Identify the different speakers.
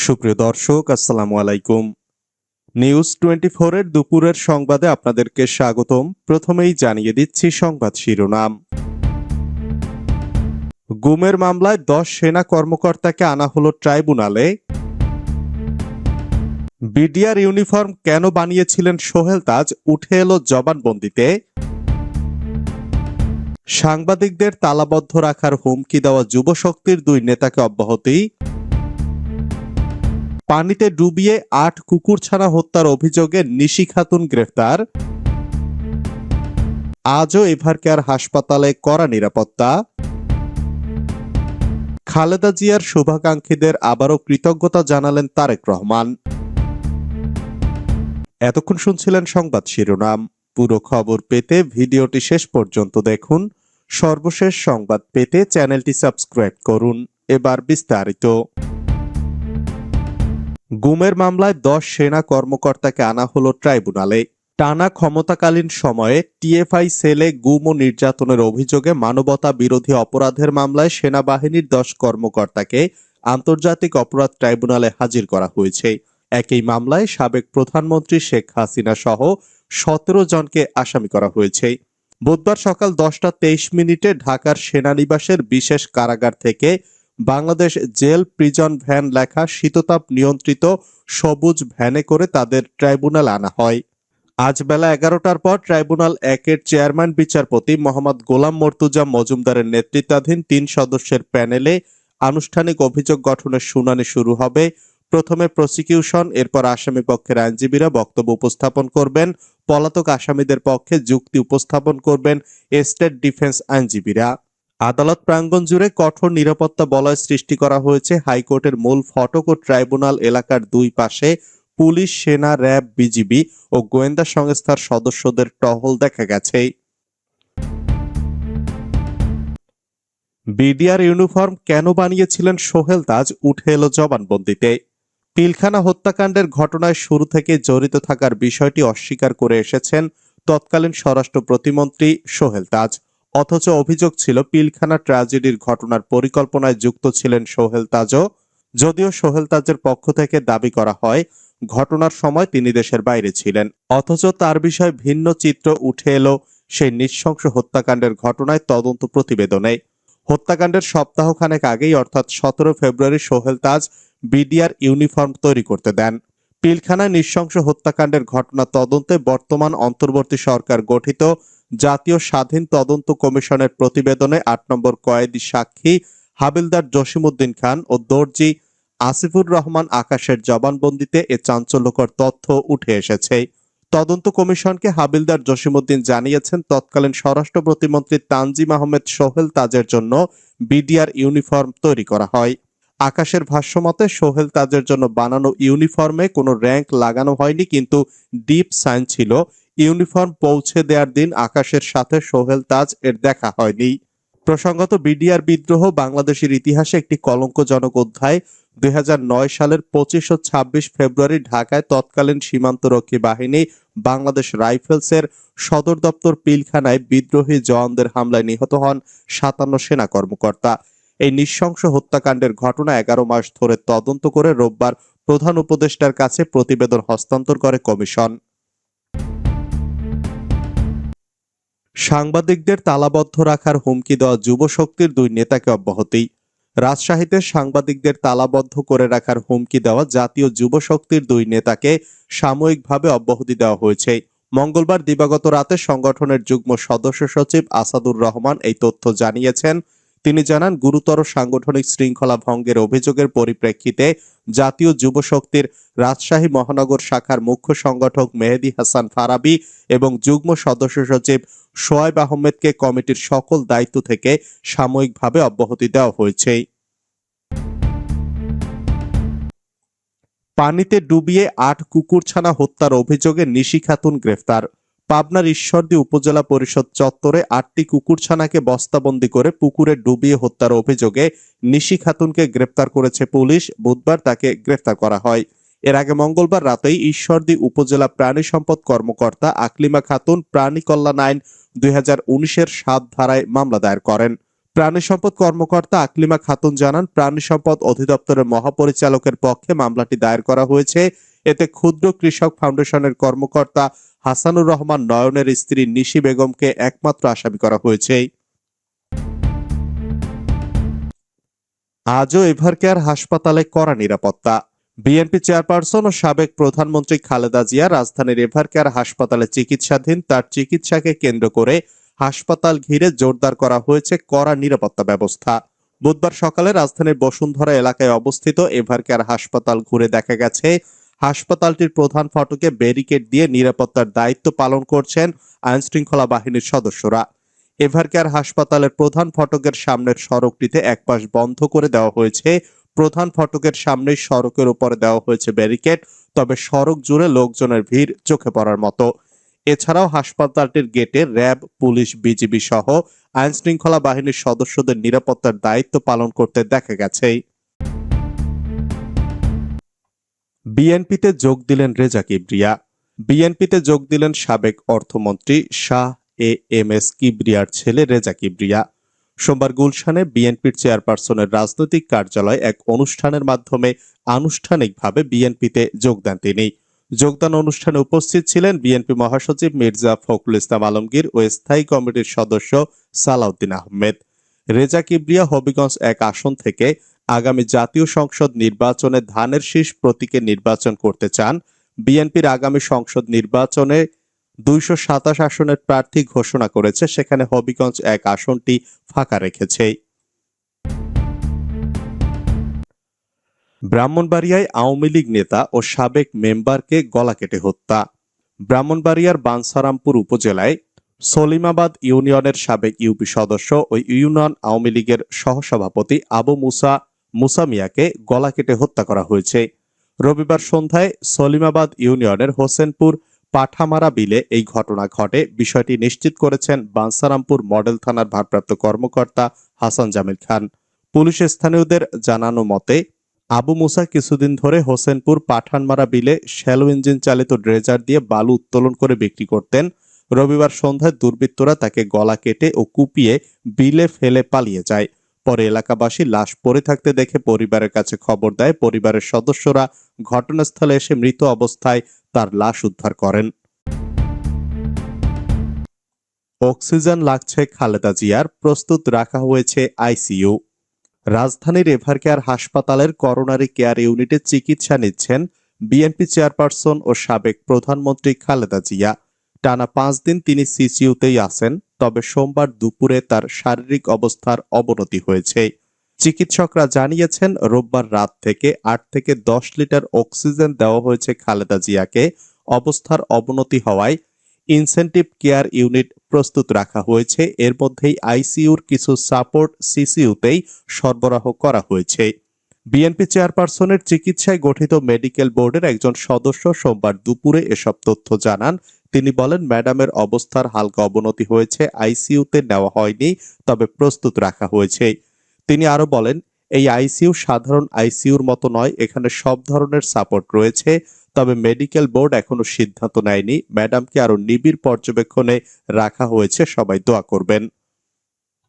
Speaker 1: সুপ্রিয় দর্শক, আসসালামু আলাইকুম। নিউজ টোয়েন্টি এর দুপুরের সংবাদে আপনাদেরকে স্বাগতম। প্রথমেই জানিয়ে দিচ্ছি সংবাদ শিরোনাম। গুমের মামলায় দশ সেনা কর্মকর্তাকে আনা হলো ট্রাইব্যুনালে। বিডিআর ইউনিফর্ম কেন বানিয়েছিলেন সোহেল তাজ? উঠে এলো জবানবন্দিতে। সাংবাদিকদের তালাবদ্ধ রাখার হুমকি দেওয়া যুবশক্তির দুই নেতাকে অব্যাহতি। পানিতে ডুবিয়ে আট কুকুরছানা হত্যার অভিযোগে নিশি খাতুন গ্রেফতার। আজও এভার কেয়ার হাসপাতালে কড়া নিরাপত্তা। খালেদা জিয়ার শুভাকাঙ্ক্ষীদের আবারও কৃতজ্ঞতা জানালেন তারেক রহমান। এতক্ষণ শুনছিলেন সংবাদ শিরোনাম। পুরো খবর পেতে ভিডিওটি শেষ পর্যন্ত দেখুন। সর্বশেষ সংবাদ পেতে চ্যানেলটি সাবস্ক্রাইব করুন। এবার বিস্তারিত। গুমের মামলায় দশ সেনা কর্মকর্তাকে আনা হলো ট্রাইব্যুনালে। টানা ক্ষমতাকালীন সময়ে টিএফআই সেলে গুম ও নির্যাতনের অভিযোগে মানবতা বিরোধী অপরাধের মামলায় সেনাবাহিনীর দশ কর্মকর্তাকে আন্তর্জাতিক অপরাধ ট্রাইব্যুনালে হাজির করা হয়েছে। একই মামলায় সাবেক প্রধানমন্ত্রী শেখ হাসিনা সহ সতেরো জনকে আসামি করা হয়েছে। বুধবার সকাল দশটা তেইশ মিনিটে ঢাকার সেনানিবাসের বিশেষ কারাগার থেকে বাংলাদেশ জেল, প্রিজন ভ্যান লেখা শীততাপ নিয়ন্ত্রিত সবুজ ভ্যানে করে তাদের ট্রাইব্যুনাল আনা হয়। আজ বেলা এগারোটার পর ট্রাইব্যুনাল একের চেয়ারম্যান, বিচারপতি মোহাম্মদ গোলাম মর্তুজা মজুমদারের নেতৃত্বাধীন তিন সদস্যের প্যানেলে আনুষ্ঠানিক অভিযোগ গঠনের শুনানি শুরু হবে। প্রথমে প্রসিকিউশন, এরপর আসামি পক্ষের আইনজীবীরা বক্তব্য উপস্থাপন করবেন। পলাতক আসামিদের পক্ষে যুক্তি উপস্থাপন করবেন স্টেট ডিফেন্স আইনজীবীরা। আদালত প্রাঙ্গণ জুড়ে কঠোর নিরাপত্তা বলয় সৃষ্টি করা হয়েছে। হাইকোর্টের মূল ফটক ও ট্রাইব্যুনাল এলাকার দুই পাশে পুলিশ, সেনা, র্যাব, বিজিবি ও গোয়েন্দা সংস্থার সদস্যদের টহল দেখা গেছে। বিডিআর ইউনিফর্ম কেন বানিয়েছিলেন সোহেল তাজ উঠে এলো জবানবন্দিতে। পিলখানা হত্যাকাণ্ডের ঘটনায় শুরু থেকে জড়িত থাকার বিষয়টি অস্বীকার করে এসেছেন তৎকালীন স্বরাষ্ট্র প্রতিমন্ত্রী সোহেল তাজ অথচ অভিযোগ ছিল পিলখানা ট্র্যাজেডির ঘটনার পরিকল্পনায় যুক্ত ছিলেন সোহেল তাজও। যদিও সোহেল তাজের পক্ষ থেকে দাবি করা হয়, ঘটনার সময় তিনি দেশের বাইরে ছিলেন। অথচ তার বিষয়ে ভিন্ন চিত্র উঠে এলো সেই নৃশংস হত্যাকাণ্ডের ঘটনায় তদন্ত প্রতিবেদনে। হত্যাকাণ্ডের সপ্তাহখানেক আগেই অর্থাৎ সতেরো ফেব্রুয়ারি সোহেল তাজ বিডিআর ইউনিফর্ম তৈরি করতে দেন। পিলখানায় নৃশংস হত্যাকাণ্ডের ঘটনা তদন্তে বর্তমান অন্তর্বর্তী সরকার গঠিত জাতীয় স্বাধীন তদন্ত কমিশনের প্রতিবেদনে আট নম্বর কয়েদি সাক্ষী হাবিলদার জসিমউদ্দিন খান ও দর্জি আসিফুর রহমান আকাশের জবানবন্দিতে এ চাঞ্চল্যকর তথ্য উঠে এসেছে। তদন্ত কমিশনকে হাবিলদার জসিমউদ্দিন জানিয়েছেন, তৎকালীন স্বরাষ্ট্র প্রতিমন্ত্রী তানজিম আহমেদ সোহেল তাজের জন্য বিডিআর ইউনিফর্ম তৈরি করা হয়। আকাশের ভাষ্যমতে সোহেল তাজের জন্য বানানো ইউনিফর্মে কোনো র্যাঙ্ক লাগানো হয়নি, কিন্তু ডিপ সাইন ছিল। ইউনিফর্ম পৌঁছে দেওয়ার দিন আকাশের সাথে সোহেল তাজ এর দেখা হয়নি। প্রসঙ্গত বিডিআর বিদ্রোহ বাংলাদেশের ইতিহাসে একটি কলঙ্কজনক অধ্যায়। দুই হাজার নয় সালের পঁচিশ ও ছাব্বিশ ফেব্রুয়ারি ঢাকায় তৎকালীন সীমান্তরক্ষী বাহিনী বাংলাদেশ রাইফেলসের সদর দপ্তর পিলখানায় বিদ্রোহী জওয়ানদের হামলায় নিহত হন সাতান্ন সেনা কর্মকর্তা। এই নৃশংস হত্যাকাণ্ডের ঘটনা এগারো মাস ধরে তদন্ত করে রোববার প্রধান উপদেষ্টার কাছে প্রতিবেদন হস্তান্তর করে কমিশন। সাংবাদিকদের তালাবদ্ধ রাখার হুমকি দেওয়া যুব শক্তির দুই নেতাকে অব্যাহতি। রাজশাহীতে সাংবাদিকদের তালাবদ্ধ করে রাখার হুমকি দেওয়া জাতীয় যুব শক্তির দুই নেতাকে সাময়িকভাবে অব্যাহতি দেওয়া হয়েছে। মঙ্গলবার দিবাগত রাতে সংগঠনের যুগ্ম সদস্য সচিব আসাদুর রহমান এই তথ্য জানিয়েছেন। তিনি জানান, গুরুতর সাংগঠনিক শৃঙ্খলা ভঙ্গের অভিযোগের পরিপ্রেক্ষিতে জাতীয় যুব শক্তির রাজশাহী মহানগর শাখার মুখ্য সংগঠক মেহেদি হাসান ফারাবি এবং যুগ্ম সদস্য সচিব সোয়াইব আহমেদকে কমিটির সকল দায়িত্ব থেকে সাময়িকভাবে অব্যাহতি দেওয়া হয়েছে। পানিতে ডুবিয়ে আট কুকুরছানা হত্যার অভিযোগে নিশি খাতুন গ্রেফতার। পাবনার ঈশ্বরদী উপজেলা পরিষদ চত্বরে আটটি কুকুরছানাকে বস্তাবন্দি করে পুকুরে ডুবিয়ে হত্যার অভিযোগে নিশি খাতুনকে গ্রেপ্তার করেছে পুলিশ। বুধবার তাকে গ্রেফতার করা হয়। এর আগে মঙ্গলবার রাতেই ঈশ্বরদী উপজেলা প্রাণী সম্পদ কর্মকর্তা আকলিমা খাতুন প্রাণী কল্যাণ আইন দুই হাজার উনিশের সাত ধারায় মামলা দায়ের করেন। প্রাণী সম্পদ কর্মকর্তা আকলিমা খাতুন জানান, প্রাণী সম্পদ অধিদপ্তরের মহাপরিচালকের পক্ষে মামলাটি দায়ের করা হয়েছে। এতে ক্ষুদ্র কৃষক ফাউন্ডেশনের কর্মকর্তা হাসানুর রহমান নয়নের স্ত্রী নিশি বেগমকে একমাত্র আসামি করা হয়েছে। আজও এভারকেয়ার হাসপাতালে কড়া নিরাপত্তা। বিএনপি চেয়ারপারসন ও সাবেক প্রধানমন্ত্রী খালেদা জিয়া রাজধানীর এভারকেয়ার হাসপাতালে চিকিৎসাধীন তার চিকিৎসাকে কেন্দ্র করে হাসপাতাল ঘিরে জোরদার করা হয়েছে কড়া নিরাপত্তা ব্যবস্থা। বুধবার সকালে রাজধানীর বসুন্ধরা এলাকায় অবস্থিত এভারকেয়ার হাসপাতাল ঘুরে দেখা গেছে হাসপাতালটির প্রধান ফটকে ব্যারিকেড দিয়ে নিরাপত্তার দায়িত্ব পালন করছেন আইনশৃঙ্খলা বাহিনীর সদস্যরা। এভারকেয়ার হাসপাতালের প্রধান ফটকের সামনের সড়কটিতে একপাশ বন্ধ করে দেওয়া হয়েছে। প্রধান ফটকের সামনের সড়কের উপরে দেওয়া হয়েছে ব্যারিকেড, তবে সড়ক জুড়ে লোকজনের ভিড় চোখে পড়ার মতো। এছাড়াও হাসপাতালটির গেটে র্যাব, পুলিশ, বিজিবি সহ আইন শৃঙ্খলা বাহিনীর সদস্যদের নিরাপত্তার দায়িত্ব পালন করতে দেখা গেছে বিএনপিতে যোগ দিলেন রেজা কিবরিয়া। বিএনপিতে যোগ দিলেন সাবেক অর্থমন্ত্রী শাহ এ এম এস কিবরিয়ার ছেলে রেজা কিবরিয়া। সোমবার গুলশানে বিএনপির চেয়ারপারসনের রাজনৈতিক কার্যালয়ে এক অনুষ্ঠানের মাধ্যমে আনুষ্ঠানিকভাবে বিএনপিতে যোগ দেন তিনি। যোগদান অনুষ্ঠানে উপস্থিত ছিলেন বিএনপি মহাসচিব মির্জা ফখরুল ইসলাম আলমগীর ও স্থায়ী কমিটির সদস্য সালাউদ্দিন আহমেদ। রেজা কিবরিয়া হবিগঞ্জ এক আসন থেকে আগামী জাতীয় সংসদ নির্বাচনে ধানের শীষ প্রতীকে নির্বাচন করতে চান। বিএনপির আগামী সংসদ নির্বাচনে দুইশো সাতাশ আসনের প্রার্থী ঘোষণা করেছে। সেখানে হবিগঞ্জ এক আসনটি ফাঁকা রেখেছে। ব্রাহ্মণবাড়িয়ায় আওয়ামী লীগ নেতা ও সাবেক মেম্বারকে গলা কেটে হত্যা। ব্রাহ্মণবাড়িয়ার বানসারামপুর উপজেলায় সলিমাবাদ ইউনিয়নের সাবেক ইউপি সদস্য ও ইউনিয়ন আওয়ামী লীগের সহসভাপতি আবু মুসা মুসা মিয়াকে গলা কেটে হত্যা করা হয়েছে। রবিবার সন্ধ্যায় সলিমাবাদ ইউনিয়নের হোসেনপুর পাঠামারা বিলে এই ঘটনা ঘটে। বিষয়টি নিশ্চিত করেছেন বানসারামপুর মডেল থানার ভারপ্রাপ্ত কর্মকর্তা হাসান জামিল খান। পুলিশ স্থানীয়দের জানানো মতে, আবু মুসা কিছুদিন ধরে হোসেনপুর পাঠানমারা বিলে শ্যালো ইঞ্জিন চালিত ড্রেজার দিয়ে বালু উত্তোলন করে বিক্রি করতেন। রবিবার সন্ধ্যায় দুর্বৃত্তরা তাকে গলা কেটে ও কুপিয়ে বিলে ফেলে পালিয়ে যায়। পরে এলাকাবাসী লাশ পড়ে থাকতে দেখে পরিবারের কাছে খবর দেয়, পরিবারের সদস্যরা ঘটনাস্থলে এসে মৃত অবস্থায় তার লাশ উদ্ধার করেন। অক্সিজেন লাগছে খালেদা জিয়ার, প্রস্তুত রাখা হয়েছে আইসিইউ। রাজধানীর এভারকেয়ার হাসপাতালের করোনারি কেয়ার ইউনিটে চিকিৎসা নিচ্ছেন বিএনপি চেয়ারপারসন ও সাবেক প্রধানমন্ত্রী খালেদা জিয়া। টানা পাঁচ দিন তিনি সিসিইউতেই আছেন, তবে সোমবার দুপুরে তার শারীরিক অবস্থার অবনতি হয়েছে। চিকিৎসকরা জানিয়েছেন, রোববার রাত থেকে আট থেকে দশ লিটার অক্সিজেন দেওয়া হয়েছে খালেদা জিয়াকে। অবস্থার অবনতি হওয়ায় ইনসেন্টিভ কেয়ার ইউনিট প্রস্তুত রাখা হয়েছে। এর মধ্যেই আইসিইউর কিছু সাপোর্ট সিসিইউতেই সরবরাহ করা হয়েছে। বিএনপি চেয়ারপারসনের চিকিৎসায় গঠিত মেডিকেল বোর্ডের একজন সদস্য সোমবার দুপুরে এসব তথ্য জানান। তিনি বলেন, ম্যাডামের অবস্থার হালকা অবনতি হয়েছে, আইসিইউতে নেওয়া হয়নি, তবে প্রস্তুত রাখা হয়েছে। তিনি আরও বলেন, এই আইসিইউ সাধারণ আইসিইউর মতো নয়, এখানে সব ধরনের সাপোর্ট রয়েছে, তবে মেডিকেল বোর্ড এখনও সিদ্ধান্ত নেয়নি। ম্যাডামকে আরও নিবিড় পর্যবেক্ষণে রাখা হয়েছে, সবাই দোয়া করবেন।